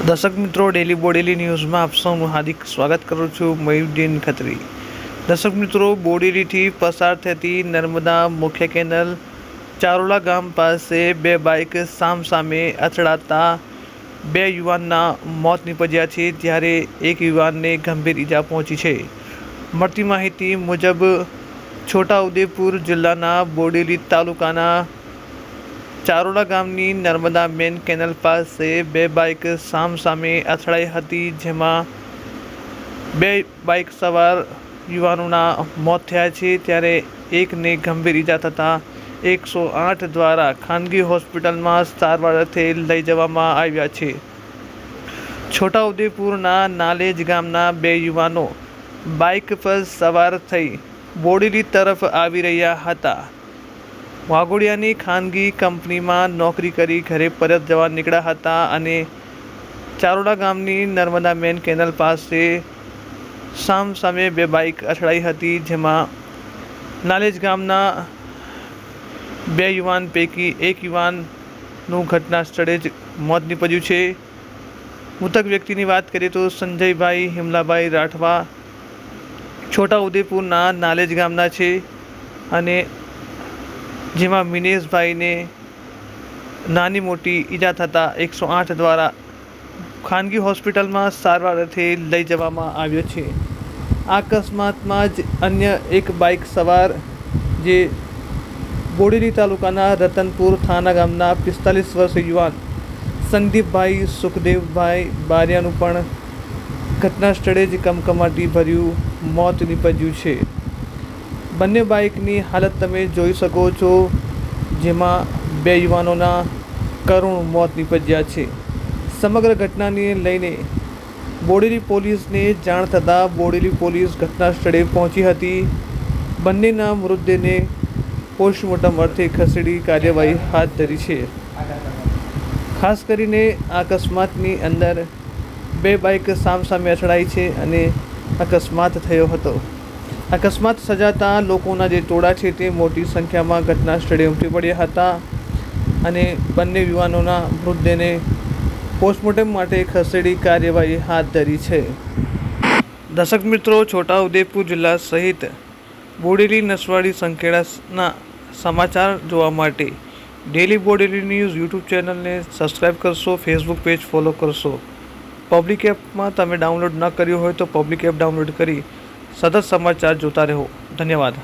દર્શક મિત્રો ડેલી બોડેલી ન્યૂઝમાં આપ સૌનું હાર્દિક સ્વાગત કરું છું મયુદ્દીન ખત્રી. દર્શક મિત્રો બોડેલીથી પસાર થતી નર્મદા મુખ્ય કેનલ ચારોલા ગામ પાસે બે બાઇક સામ સામે અથડાતા બે યુવાનના મોત નીપજ્યા છે, જ્યારે એક યુવાનને ગંભીર ઈજા પહોંચી છે. મળતી માહિતી મુજબ, છોટાઉદેપુર જિલ્લાના બોડેલી તાલુકાના ચારોડા ગામની નર્મદા મેન કેનલ પાસે બે બાઇક સામસામે અથડાઈ હતી, જેમાં બે બાઇક સવાર યુવાનોના મોત થયા છે. ત્યારે એકને ગંભીર ઈજા થતાં એકસો આઠ દ્વારા ખાનગી હોસ્પિટલમાં સારવાર અર્થે લઈ જવામાં આવ્યા છે. છોટાઉદેપુરના નાલેજ ગામના બે યુવાનો બાઇક પર સવાર થઈ બોડેલી તરફ આવી રહ્યા હતા. વાઘોડિયાની ખાનગી કંપનીમાં નોકરી કરી ઘરે પરત જવા નીકળ્યા હતા અને ચારોડા ગામની નર્મદા મેન કેનલ પાસે સામ સામે બે બાઇક અથડાઈ હતી, જેમાં નાલેજ ગામના બે યુવાન પૈકી એક યુવાનનું ઘટના સ્થળે જ મોત નીપજ્યું છે. મૃતક વ્યક્તિની વાત કરીએ તો સંજયભાઈ હિમલાભાઈ રાઠવા છોટા ઉદેપુરના નાલેજ ગામના છે અને જેમાં મિનેશભાઈને નાની મોટી ઈજા થતાં એકસો આઠ દ્વારા ખાનગી હોસ્પિટલમાં સારવાર અર્થે લઈ જવામાં આવ્યો છે. આ અકસ્માતમાં જ અન્ય એક બાઇક સવાર જે બોડેલી તાલુકાના રતનપુર થાના ગામના પિસ્તાલીસ વર્ષ યુવાન સંદીપભાઈ સુખદેવભાઈ બારિયાનું પણ ઘટના સ્થળે જ કમકમાટી ભર્યું, મોત નીપજ્યું છે. બંને બાઇકની હાલત તમે જોઈ શકો છો, જેમાં બે યુવાનોના કરુણ મોત નીપજ્યા છે. સમગ્ર ઘટનાને લઈને બોડેલી પોલીસને જાણ થતાં બોડેલી પોલીસ ઘટના સ્થળે પહોંચી હતી. બંનેના મૃતદેહને પોસ્ટમોર્ટમ અર્થે ખસેડી કાર્યવાહી હાથ ધરી છે. ખાસ કરીને આ અકસ્માતની અંદર બે બાઇક સામસામે અથડાઈ છે અને અકસ્માત થયો હતો. અકસ્માત સજાતા લોકોના જે ટોળા છે તે મોટી સંખ્યામાં ઘટના સ્થળે ઉમટી પડ્યા હતા અને બંને યુવાનોના મૃતદેહને પોસ્ટમોર્ટમ માટે ખસેડી કાર્યવાહી હાથ ધરી છે. દર્શક મિત્રો, છોટાઉદેપુર જિલ્લા સહિત બોડેલી, નસવાડી સંખેડાના સમાચાર જોવા માટે ડેલી બોડેલી ન્યૂઝ યુટ્યુબ ચેનલને સબસ્ક્રાઈબ કરશો, ફેસબુક પેજ ફોલો કરશો. પબ્લિક એપમાં તમે ડાઉનલોડ ન કર્યું હોય તો પબ્લિક એપ ડાઉનલોડ કરી સતત સમાચાર જોતા રહો. ધન્યવાદ.